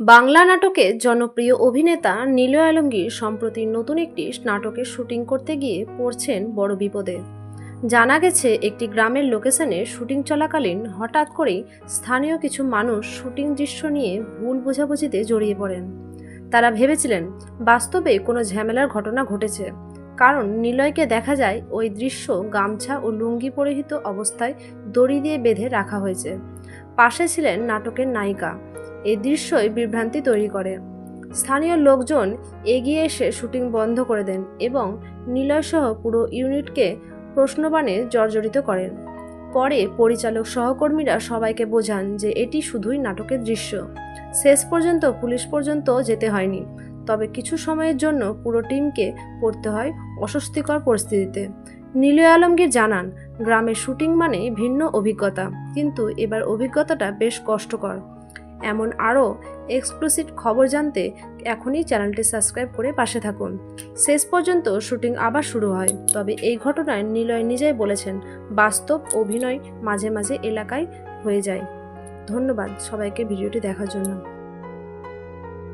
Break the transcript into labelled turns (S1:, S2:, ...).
S1: বাংলা নাটকে জনপ্রিয় অভিনেতা নীলয় আলমগীর সম্প্রতি নতুন একটি নাটকের শুটিং করতে গিয়ে পড়ছেন বড় বিপদে। জানা গেছে, একটি গ্রামের লোকেশনে শুটিং চলাকালীন হঠাৎ করেই স্থানীয় কিছু মানুষ শুটিং দৃশ্য নিয়ে ভুল বোঝাবুঝিতে জড়িয়ে পড়েন। তারা ভেবেছিলেন, বাস্তবে কোনো ঝামেলার ঘটনা ঘটেছে। কারণ নিলয়কে দেখা যায়, ওই দৃশ্য গামছা ও লুঙ্গি পরিহিত অবস্থায় দড়ি দিয়ে বেঁধে রাখা হয়েছে। পাশে ছিলেন নাটকের নায়িকা। এই দৃশ্যই বিভ্রান্তি তৈরি করে। স্থানীয় লোকজন এগিয়ে এসে শুটিং বন্ধ করে দেন এবং নিলয়সহ পুরো ইউনিটকে প্রশ্নবাণে জর্জরিত করেন। পরে পরিচালক সহকর্মীরা সবাইকে বোঝান যে এটি শুধুই নাটকের দৃশ্য। শেষ পর্যন্ত, পুলিশ পর্যন্ত যেতে হয়নি, তবে কিছু সময়ের জন্য পুরো টিমকে পড়তে হয় অস্বস্তিকর পরিস্থিতিতে। নীলয় আলমগীর জানান গ্রামের শুটিং মানে ভিন্ন অভিজ্ঞতা, কিন্তু এবার অভিজ্ঞতাটা বেশ কষ্টকর। এমন আরও এক্সক্লুসিভ খবর জানতে এখনই চ্যানেলটি সাবস্ক্রাইব করে পাশে থাকুন। শেষ পর্যন্ত শুটিং আবার শুরু হয়, তবে এই ঘটনায় নিলয় নিজেই বলেছেন, বাস্তব অভিনয় মাঝে মাঝে এলাকায় হয়ে যায়। ধন্যবাদ সবাইকে ভিডিওটি দেখার জন্য।